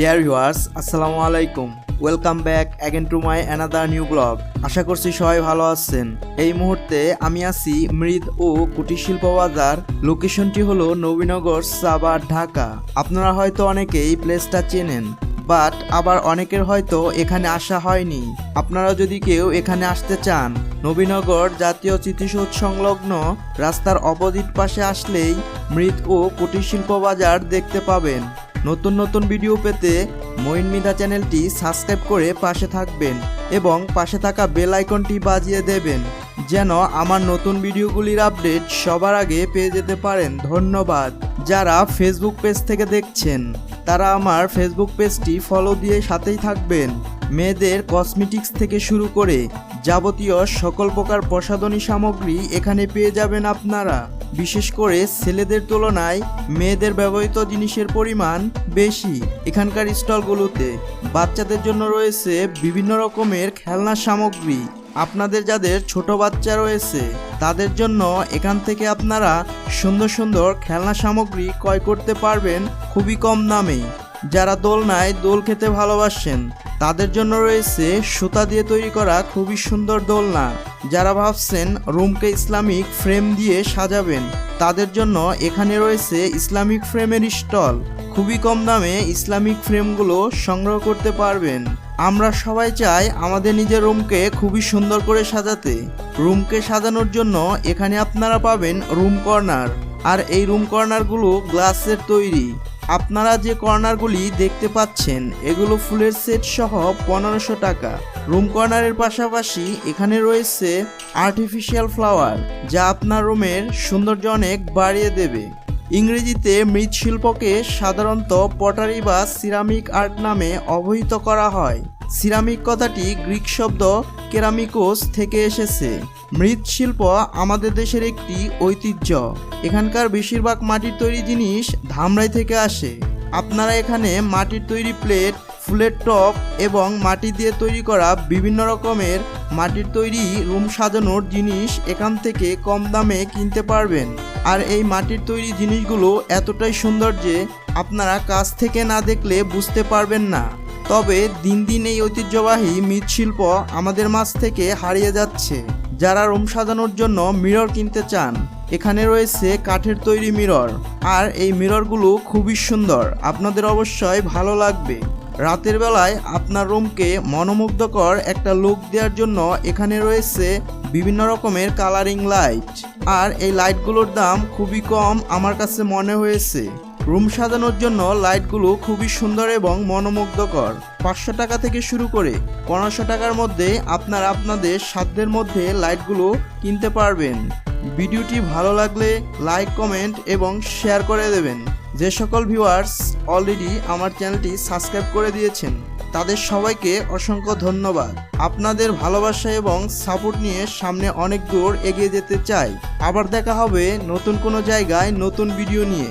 Deer viewers আসসালামু আলাইকুম। Welcome back again to my another new blog আশা করছি সবাই ভালো আছেন। এই মুহূর্তে আমি আছি মৃদ ও কুটির শিল্প বাজার। লোকেশনটি হলো নবীনগর সাবার ঢাকা। আপনারা হয়তো অনেকেই প্লেসটা চেনেন বাট আবার অনেকের হয়তো এখানে আসা হয়নি। আপনারা যদি কেউ এখানে আসতে চান, নবীনগর জাতীয় স্মৃতিসৌধ সংলগ্ন রাস্তার অপোজিট পাশে আসলেই মৃৎ ও কুটির শিল্প বাজার দেখতে পাবেন। নতুন নতুন ভিডিও পেতে মঈন মিধা চ্যানেলটি সাবস্ক্রাইব করে পাশে থাকবেন এবং পাশে থাকা বেল আইকনটি বাজিয়ে দেবেন, যেন আমার নতুন ভিডিওগুলির আপডেট সবার আগে পেয়ে যেতে পারেন। ধন্যবাদ। যারা ফেসবুক পেজ থেকে দেখছেন, তারা আমার ফেসবুক পেজটি ফলো দিয়ে সাথেই থাকবেন। মেয়েদের কসমেটিক্স থেকে শুরু করে যাবতীয় সকল প্রকার প্রসাধনী সামগ্রী এখানে পেয়ে যাবেন আপনারা। বিশেষ করে ছেলেদের তুলনায় মেয়েদের ব্যবহৃত জিনিসের পরিমাণ বেশি এখানকার স্টলগুলোতে। বাচ্চাদের জন্য রয়েছে বিভিন্ন রকমের খেলনা সামগ্রী। আপনাদের যাদের ছোট বাচ্চা রয়েছে, তাদের জন্য এখান থেকে আপনারা সুন্দর সুন্দর খেলনা সামগ্রী ক্রয় করতে পারবেন খুবই কম দামে। যারা দোলনায় দোল খেতে ভালোবাসেন, তাদের জন্য রয়েছে সুতা দিয়ে তৈরি করা খুবই সুন্দর দোলনা। যারা ভাবছেন রুমকে ইসলামিক ফ্রেম দিয়ে সাজাবেন, তাদের জন্য এখানে রয়েছে ইসলামিক ফ্রেমের স্টল। খুবই কম দামে ইসলামিক ফ্রেমগুলো সংগ্রহ করতে পারবেন। আমরা সবাই চাই আমাদের নিজের রুমকে খুবই সুন্দর করে সাজাতে। রুমকে সাজানোর জন্য এখানে আপনারা পাবেন রুম কর্নার। আর এই রুম কর্নারগুলো গ্লাসের তৈরি। আপনারা যে কর্নারগুলি দেখতে পাচ্ছেন, এগুলো ফুলের সেট সহ পনেরোশো টাকা। রুম কর্নারের পাশাপাশি এখানে রয়েছে আর্টিফিশিয়াল ফ্লাওয়ার যা আপনার রুমের সৌন্দর্য অনেক বাড়িয়ে দেবে। ইংরেজিতে মৃৎশিল্পকে সাধারণত পটারি বা সিরামিক আর্ট নামে অবহিত করা হয়। সিরামিক কথাটি গ্রিক শব্দ কেরামিকোস থেকে এসেছে। মৃৎশিল্প আমাদের দেশের একটি ঐতিহ্য। এখানকার বেশিরভাগ মাটির তৈরি জিনিস ধামরাই থেকে আসে। আপনারা এখানে মাটির তৈরি প্লেট, ফুলের টপ এবং মাটি দিয়ে তৈরি করা বিভিন্ন রকমের মাটির তৈরি রুম সাজানোর জিনিস এখান থেকে কম দামে কিনতে পারবেন। আর এই মাটির তৈরি জিনিসগুলো এতটাই সুন্দর যে আপনারা কাছ থেকে না দেখলে বুঝতে পারবেন না। তবে দিন দিন এই ঐতিহ্যবাহী মৃৎশিল্প আমাদের মাছ থেকে হারিয়ে যাচ্ছে। যারা রুম সাজানোর জন্য মিরর কিনতে চান, এখানে রয়েছে কাঠের তৈরি মিরর। আর এই মিররগুলো খুবই সুন্দর, আপনাদের অবশ্যই ভালো লাগবে। রাতের বেলায় আপনার রুমকে মনোমুগ্ধকর একটা লুক দেওয়ার জন্য এখানে রয়েছে বিভিন্ন রকমের কালারিং লাইট। আর এই লাইটগুলোর দাম খুবই কম আমার কাছে মনে হয়েছে। রুম সাজানোর জন্য লাইটগুলো খুবই সুন্দর এবং মনোমুগ্ধকর। পাঁচশো টাকা থেকে শুরু করে পনেরোশো টাকার মধ্যে আপনার আপনাদের সাধ্যের মধ্যে লাইটগুলো কিনতে পারবেন। ভিডিওটি ভালো লাগলে লাইক, কমেন্ট এবং শেয়ার করে দেবেন। যে সকল ভিউয়ার্স অলরেডি আমার চ্যানেলটি সাবস্ক্রাইব করে দিয়েছেন, তাদের সবাইকে অসংখ্য ধন্যবাদ। আপনাদের ভালোবাসা এবং সাপোর্ট নিয়ে সামনে অনেক দূর এগিয়ে যেতে চাই। আবার দেখা হবে নতুন কোনো জায়গায় নতুন ভিডিও নিয়ে।